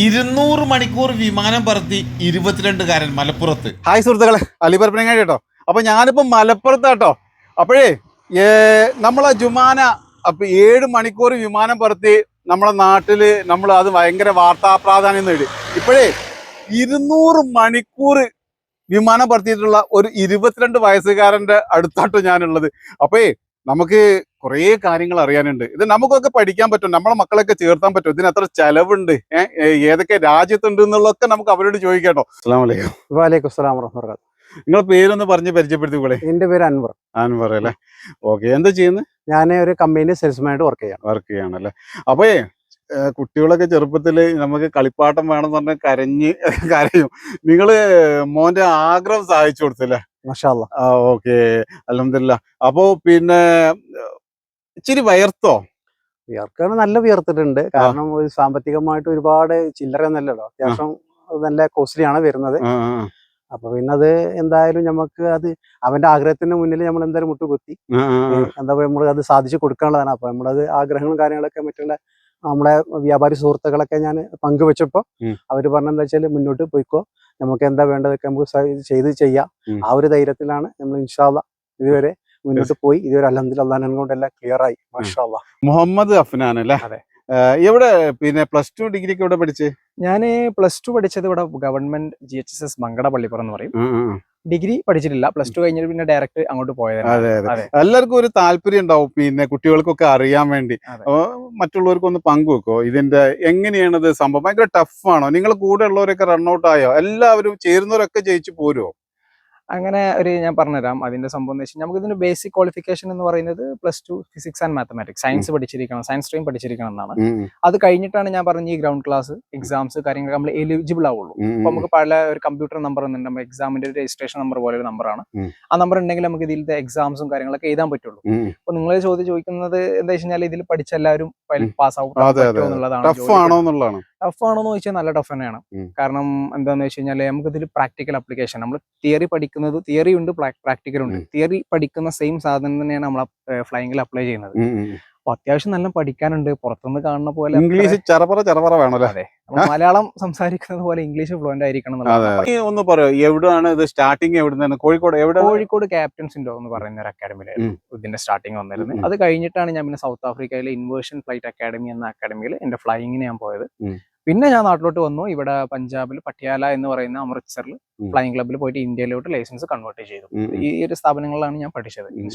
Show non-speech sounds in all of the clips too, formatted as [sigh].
ഇരുന്നൂറ് മണിക്കൂർ വിമാനം പറത്തി ഇരുപത്തിരണ്ടുകാരൻ മലപ്പുറത്ത്. ഹായ് സുഹൃത്തുക്കളെ. അലിപരപ്പനങ്ങാടി കേട്ടോ. അപ്പൊ ഞാനിപ്പോ മലപ്പുറത്ത് കേട്ടോ. അപ്പോഴേ നമ്മളെ ജുമാന അപ്പൊ ഏഴ് മണിക്കൂർ വിമാനം പറത്തി നമ്മളെ നാട്ടിൽ നമ്മൾ അത് ഭയങ്കര വാർത്താ പ്രാധാന്യം നേടി. ഇപ്പോഴേ ഇരുന്നൂറ് മണിക്കൂർ വിമാനം പറത്തിയിട്ടുള്ള ഒരു ഇരുപത്തിരണ്ട് വയസ്സുകാരന്റെ അടുത്താട്ടോ ഞാനുള്ളത്. അപ്പേ നമുക്ക് കുറേ കാര്യങ്ങൾ അറിയാനുണ്ട്. ഇത് നമുക്കൊക്കെ പഠിക്കാൻ പറ്റും. നമ്മളെ മക്കളൊക്കെ ചേർത്താൻ പറ്റും. ഇതിന് എത്ര ചെലവുണ്ട്. ഏതൊക്കെ രാജ്യത്തുണ്ട് എന്നുള്ളതൊക്കെ നമുക്ക് അവരോട് ചോദിക്കാട്ടോ അസ്സാം വലൈക്കും വാലേക്കും നിങ്ങളെ പേരൊന്ന് പറഞ്ഞ് പരിചയപ്പെടുത്തിക്കോളെ എന്റെ പേര് അൻവർ. അൻവർ അല്ലേ? ഓക്കെ എന്താ ചെയ്യുന്നത്? ഞാൻ ഒരു കമ്പനി സെയിൽസ്മാനായിട്ട് വർക്ക് ചെയ്യാണ് വർക്ക് ചെയ്യാണല്ലേ അപ്പേ കുട്ടികളൊക്കെ ചെറുപ്പത്തിൽ നമുക്ക് കളിപ്പാട്ടം വേണം പറഞ്ഞാൽ കരഞ്ഞ് [laughs] കരയും. നിങ്ങൾ മോന്റെ ആഗ്രഹം സഹായിച്ചു കൊടുത്തല്ലേ? ഓക്കെ. അലഹമില്ല അപ്പോ പിന്നെ ഇച്ചിരി വയർത്തോ? വിയർക്കാണ് നല്ല വിയർത്തിട്ടുണ്ട്. കാരണം ഒരു സാമ്പത്തികമായിട്ട് ഒരുപാട് ചില്ലറ ഒന്നല്ലല്ലോ അത്യാവശ്യം നല്ല കോസ്റ്റ്ലി ആണ് വരുന്നത് അപ്പൊ പിന്നെ അത് എന്തായാലും നമുക്ക് അത് അവന്റെ ആഗ്രഹത്തിന് മുന്നിൽ നമ്മൾ എന്തായാലും മുട്ടുകുത്തി. എന്താ പറയുക നമ്മൾ അത് സാധിച്ചു കൊടുക്കാനുള്ളതാണ്. അപ്പൊ നമ്മളത് ആഗ്രഹങ്ങളും കാര്യങ്ങളൊക്കെ മറ്റുള്ള നമ്മളെ വ്യാപാരി സുഹൃത്തുക്കളൊക്കെ ഞാൻ പങ്കുവെച്ചപ്പോ അവർ പറഞ്ഞെന്താ വെച്ചാൽ മുന്നോട്ട് പോയിക്കോ. നമുക്ക് എന്താ വേണ്ടതൊക്കെ നമുക്ക് ചെയ്ത് ചെയ്യാം. ആ ഒരു ധൈര്യത്തിലാണ് നമ്മൾ ഇൻഷാല്ല ഇതുവരെ മുന്നോട്ട് പോയി. ഇതുവരെ അലഹദില്ല അള്ളാഹ് കൊണ്ട് എല്ലാം ക്ലിയർ ആയി. മാഷാ മുഹമ്മദ് അഫ്നാൻ അല്ലേ? അതെ. എവിടെ പിന്നെ പ്ലസ് ടു ഡിഗ്രി ഒക്കെ എവിടെ പഠിച്ച്? ഞാൻ പ്ലസ് ടു പഠിച്ചത് ഇവിടെ government G H S S Mankada Pallippuram എന്ന് പറയും. ഡിഗ്രി പഠിച്ചിട്ടില്ല. പ്ലസ് ടു കഴിഞ്ഞിട്ട് പിന്നെ ഡയറക്റ്റ് അങ്ങോട്ട് പോയത്. എല്ലാവർക്കും ഒരു താല്പര്യം ഉണ്ടാവും. പിന്നെ കുട്ടികൾക്കൊക്കെ അറിയാൻ വേണ്ടി. അതെ. അപ്പൊ മറ്റുള്ളവർക്ക് ഒന്ന് പങ്കുവെക്കോ? ഇതിന്റെ എങ്ങനെയാണ് ഇത് സംഭവം? ഭയങ്കര ടഫാണോ നിങ്ങൾ കൂടെ ഉള്ളവരൊക്കെ റൺഔട്ട് ആയോ? എല്ലാവരും ചേരുന്നവരൊക്കെ ജയിച്ചു പോരുമോ അങ്ങനെ ഒരു ഞാൻ പറഞ്ഞുതരാം അതിന്റെ സംഭവം എന്ന് വെച്ചാൽ നമുക്ക് ഇതിന്റെ ബേസിക് ക്വാളിഫിക്കേഷൻ എന്ന് പറയുന്നത് plus two physics and mathematics science പഠിച്ചിരിക്കണം സയൻസ് സ്ട്രീം പഠിച്ചിരിക്കണം എന്നാണ്. അത് കഴിഞ്ഞിട്ടാണ് ഞാൻ പറഞ്ഞ ഈ ഗ്രൗണ്ട് ക്ലാസ് എക്സാംസ് കാര്യങ്ങൾ നമ്മൾ എലിജിബിൾ ആവുള്ളൂ. അപ്പൊ നമുക്ക് പല ഒരു കമ്പ്യൂട്ടർ നമ്പർ ഒന്നുണ്ട് നമ്മൾ എക്സാമിന്റെ ഒരു രജിസ്ട്രേഷൻ നമ്പർ പോലെ ഒരു നമ്പറാണ് ആ നമ്പർ ഉണ്ടെങ്കിൽ നമുക്ക് ഇതിലത്തെ എക്സാംസും കാര്യങ്ങളൊക്കെ എഴുതാൻ പറ്റുള്ളൂ. അപ്പൊ നിങ്ങൾ ചോദ്യം ചോദിക്കുന്നത് എന്താ വെച്ചാൽ ഇതിൽ പഠിച്ച എല്ലാവരും. പാസ് ഔട്ട് എന്നുള്ളതാണ് ടഫ് ആണോ എന്ന് ചോദിച്ചാൽ നല്ല ടഫ് തന്നെയാണ്. കാരണം എന്താന്ന് വെച്ച് കഴിഞ്ഞാൽ നമുക്ക് ഇതിൽ പ്രാക്ടിക്കൽ അപ്ലിക്കേഷൻ നമ്മൾ തിയറി പഠിക്കുന്നത് തിയറി ഉണ്ട് പ്രാക്ടിക്കൽ ഉണ്ട്. തിയറി പഠിക്കുന്ന സെയിം സാധനം തന്നെയാണ് നമ്മൾ ഫ്ലൈങ്ങിൽ അപ്ലൈ ചെയ്യുന്നത്. അപ്പൊ അത്യാവശ്യം നല്ല പഠിക്കാനുണ്ട്. പുറത്തുനിന്ന് കാണുന്ന പോലെ ഇംഗ്ലീഷ് ചെറപറ ചെറപറ വേണമല്ലോ? അതെ. മലയാളം സംസാരിക്കുന്നത് പോലെ ഇംഗ്ലീഷ് ഫ്ലുവന്റ് ആയിരിക്കണം. ഒന്ന് പറയോ എവിടെയാണ് ഇത് സ്റ്റാർട്ടിങ് എവിടെ കോഴിക്കോട് എവിടെ കോഴിക്കോട് ക്യാപ്റ്റൻസ് ഉണ്ടോ എന്ന് പറയുന്ന ഒരു അക്കാഡമിയിലായിരുന്നു ഇതിന്റെ സ്റ്റാർട്ടിങ് വന്നിരുന്നത്. അത് കഴിഞ്ഞിട്ടാണ് ഞാൻ പിന്നെ സൗത്ത് ആഫ്രിക്കയിലെ ഇൻവേർഷൻ ഫ്ലൈറ്റ് അക്കാഡമി എന്ന അക്കാഡമിയിൽ എന്റെ ഫ്ലൈയിങ്ങിന് ഞാൻ പോയത്. പിന്നെ ഞാൻ നാട്ടിലോട്ട് വന്നു. ഇവിടെ പഞ്ചാബിൽ പട്യാല എന്ന് പറയുന്ന അമൃത്സറിൽ ഫ്ലൈങ് ഫ്ലൈയിങ് ക്ലബ്ബിൽ പോയിട്ട് ഇന്ത്യയിലോട്ട് ലൈസൻസ് കൺവേർട്ട് ചെയ്തു. ഈ ഒരു സ്ഥാപനങ്ങളിലാണ് ഞാൻ പഠിച്ചത് ഉം.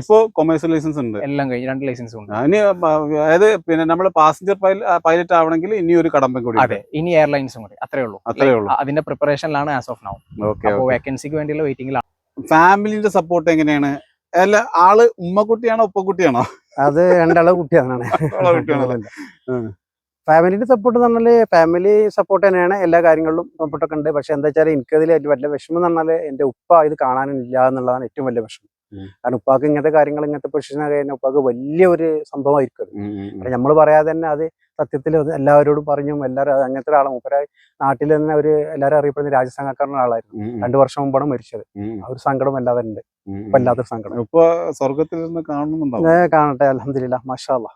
ഇപ്പോ കൊമേഴ്സ്യൽ ലൈസൻസ് ഉണ്ട്. എല്ലാം കഴിഞ്ഞ് രണ്ട് ലൈസൻസ് ഉണ്ട്. ഇനി അതായത് പിന്നെ നമ്മൾ പാസഞ്ചർ പൈലറ്റ് ആവണമെങ്കിൽ ഇനി ഒരു കടമ്പം കൂടി അതെ ഇനി എയർലൈൻസും കൂടി. അത്രേ ഉള്ളൂ. അത്രേ ഉള്ളൂ. അതിന്റെ പ്രിപ്പറേഷനിലാണ് ആസ് ഓഫ് നൗ ഓക്കെ അപ്പോൾ വേക്കൻസിക്ക് വേണ്ടിയുള്ള വെയിറ്റിംഗിലാണ് ഫാമിലിന്റെ സപ്പോർട്ട് എങ്ങനെയാണ്? അല്ല ആൾ ഉമ്മക്കുട്ടിയാണോ ഉപ്പക്കുട്ടിയാണോ? അത് രണ്ടാളെ കുട്ടിയാണ് രണ്ടാളെ കുട്ടിയാണല്ലേ? ഉം. ഫാമിലിന്റെ സപ്പോർട്ട് എന്ന് പറഞ്ഞാൽ ഫാമിലി സപ്പോർട്ട് തന്നെയാണ് എല്ലാ കാര്യങ്ങളിലും സപ്പോർട്ടൊക്കെ ഉണ്ട്. പക്ഷെ എന്താ വെച്ചാൽ എനിക്കതിൽ വലിയ വിഷമം എന്ന് പറഞ്ഞാൽ എന്റെ ഉപ്പ ഇത് കാണാനില്ല എന്നുള്ളതാണ് ഏറ്റവും വലിയ വിഷമം. കാരണം ഉപ്പാക്ക് ഇങ്ങനത്തെ കാര്യങ്ങൾ ഇങ്ങനത്തെ പൊസിഷൻ കഴിഞ്ഞാൽ ഉപ്പാക്ക് വലിയ ഒരു സംഭവമായിരിക്കും അത്. നമ്മൾ പറയാതെ തന്നെ അത് സത്യത്തിൽ എല്ലാവരോടും പറഞ്ഞു എല്ലാവരും അത് അങ്ങനത്തെ ഒരാളാണ്. മൂപ്പര നാട്ടിൽ തന്നെ ഒരു എല്ലാവരും അറിയപ്പെടുന്ന രാജ്യസംഘക്കാരൻ ആളായിരുന്നു രണ്ടു വർഷം മുമ്പാണ് മരിച്ചത്. ആ ഒരു സങ്കടം വല്ലാതെ ഉണ്ട്. വല്ലാത്തൊരു സങ്കടം. ഇപ്പൊ സ്വർഗത്തിൽ നിന്ന് കാണട്ടെ അലഹമില്ല മഷാല്ല